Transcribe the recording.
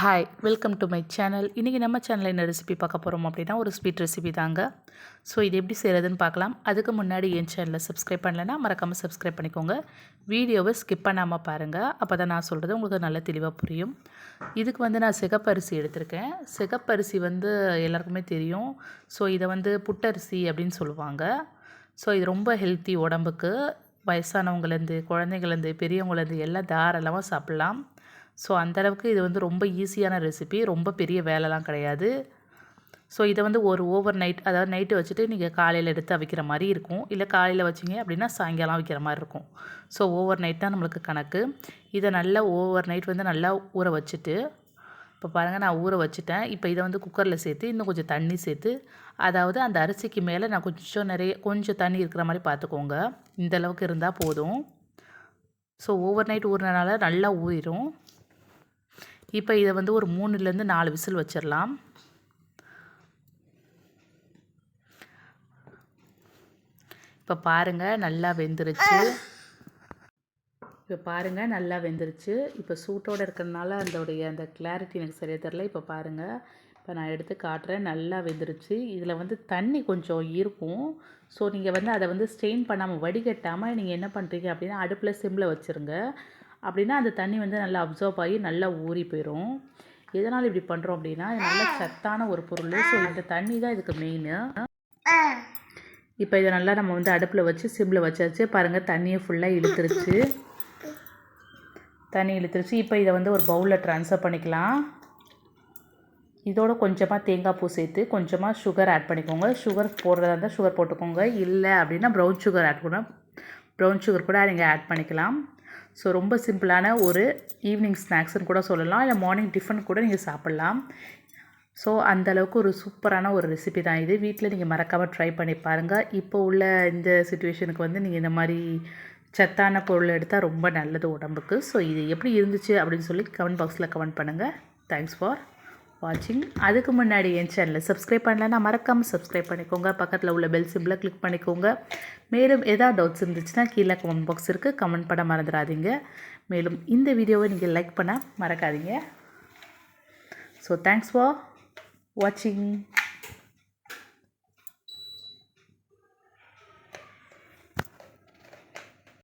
Hi welcome to my channel இன்றைக்கி நம்ம சேனலில் என்ன ரெசிபி பார்க்க போகிறோம் அப்படின்னா ஒரு ஸ்வீட் ரெசிபி தாங்க. ஸோ இது எப்படி செய்கிறதுன்னு பார்க்கலாம். அதுக்கு முன்னாடி என் சேனலை சப்ஸ்கிரைப் பண்ணலைன்னா மறக்காமல் சப்ஸ்கிரைப் பண்ணிக்கோங்க. வீடியோவை ஸ்கிப் பண்ணாமல் பாருங்கள் அப்போ தான் நான் சொல்கிறது உங்களுக்கு நல்ல தெளிவாக புரியும். இதுக்கு வந்து நான் சிகப்பரிசி எடுத்திருக்கேன். சிகப்பரிசி வந்து எல்லாருக்குமே தெரியும். ஸோ இதை வந்து புட்டரிசி அப்படின்னு சொல்லுவாங்க. ஸோ இது ரொம்ப ஹெல்த்தி உடம்புக்கு. வயசானவங்கலேருந்து குழந்தைங்கலேருந்து பெரியவங்கலேருந்து எல்லாம் தாராளமாக சாப்பிட்லாம். ஸோ அந்தளவுக்கு இது வந்து ரொம்ப ஈஸியான ரெசிபி ரொம்ப பெரிய வேலைலாம் கிடையாது. ஸோ இதை வந்து ஒரு ஓவர் நைட் அதாவது நைட்டு வச்சுட்டு நீங்கள் காலையில் எடுத்து வைக்கிற மாதிரி இருக்கும். இல்லை காலையில் வச்சிங்க அப்படின்னா சாயங்காலம் வைக்கிற மாதிரி இருக்கும். ஸோ ஓவர் நைட் தான் நம்மளுக்கு கணக்கு. இதை நல்லா ஓவர் நைட் வந்து நல்லா ஊற வச்சுட்டு இப்போ பாருங்கள் நான் ஊற வச்சுட்டேன். இப்போ இதை வந்து குக்கரில் சேர்த்து இன்னும் கொஞ்சம் தண்ணி சேர்த்து அதாவது அந்த அரிசிக்கு மேலே நான் கொஞ்சம் நிறைய கொஞ்சம் தண்ணி இருக்கிற மாதிரி பார்த்துக்கோங்க. இந்த அளவுக்கு இருந்தால் போதும். ஸோ ஓவர் நைட் ஊறினால நல்லா ஊறிடும் இப்போ இதை வந்து ஒரு மூணுலேருந்து நாலு விசில் வச்சிடலாம் இப்போ பாருங்கள் நல்லா வெந்துருச்சு. இப்போ பாருங்கள் நல்லா வெந்துருச்சு. இப்போ சூட்டோடு இருக்கிறதுனால அதோடைய அந்த கிளாரிட்டி எனக்கு சரியாக தெரில இப்போ பாருங்கள் இப்போ நான் எடுத்து காட்டுறேன். நல்லா வெந்துருச்சு. இதில் வந்து தண்ணி கொஞ்சம் இருக்கும். ஸோ நீங்கள் வந்து அதை வந்து ஸ்டெயின் பண்ணாமல் வடிகட்டாமல் நீங்கள் என்ன பண்ணுறீங்க அப்படின்னா அடுப்பில் சிம்மில் வச்சுருங்க. அப்படின்னா அந்த தண்ணி வந்து நல்லா அப்சர்வ் ஆகி நல்லா ஊறி போயிடும் எதனால் இப்படி பண்ணுறோம் அப்படின்னா இது நல்ல சத்தான ஒரு பொருள். ஸோ இந்த தண்ணி தான் இதுக்கு மெயின் இப்போ இதை நல்லா நம்ம வந்து அடுப்பில் வச்சு சிம்மில் வச்சாச்சு. பாருங்கள் தண்ணியை ஃபுல்லாக இழுத்துருச்சு. தண்ணி இழுத்துருச்சு. இப்போ இதை வந்து ஒரு பவுலில் ட்ரான்ஸ்ஃபர் பண்ணிக்கலாம். இதோட கொஞ்சமாக தேங்காய் பூ சேர்த்து கொஞ்சமாக சுகர் ஆட் பண்ணிக்கோங்க. சுகர் போடுறதா இருந்தால் சுகர் போட்டுக்கோங்க. இல்லை அப்படின்னா ப்ரௌன் சுகர் ஆட் பண்ண ப்ரௌன் சுகர் கூட நீங்கள் ஆட் பண்ணிக்கலாம். ஸோ ரொம்ப சிம்பிளான ஒரு ஈவினிங் ஸ்நாக்ஸ்னு கூட சொல்லலாம். இல்லை மார்னிங் டிஃபன் கூட நீங்கள் சாப்பிட்லாம். ஸோ அந்தளவுக்கு ஒரு சூப்பரான ஒரு ரெசிபி தான் இது. வீட்டில் நீங்கள் மறக்காமல் ட்ரை பண்ணி பாருங்கள் இப்போ உள்ள இந்த சுச்சுவேஷனுக்கு வந்து நீங்கள் இந்த மாதிரி சத்தான பொருள் எடுத்தால் ரொம்ப நல்லது உடம்புக்கு. ஸோ இது எப்படி இருந்துச்சு அப்படின்னு சொல்லி கமெண்ட் பாக்ஸில் கமெண்ட் பண்ணுங்கள் தேங்க்ஸ் ஃபார் வாட்சிங் அதுக்கு முன்னாடி என் சேனலை சப்ஸ்கிரைப் பண்ணலன்னா மறக்காமல் சப்ஸ்கிரைப் பண்ணிக்கோங்க. பக்கத்தில் உள்ள பெல் சிம்பிளை கிளிக் பண்ணிக்கோங்க. மேலும் எதாவது டவுட்ஸ் இருந்துச்சுன்னா கீழே கமெண்ட் பாக்ஸ் இருக்குது கமெண்ட் பண்ண மறந்துடாதீங்க. மேலும் இந்த வீடியோவை நீங்கள் லைக் பண்ண மறக்காதீங்க. ஸோ தேங்க்ஸ் ஃபார் வாட்சிங்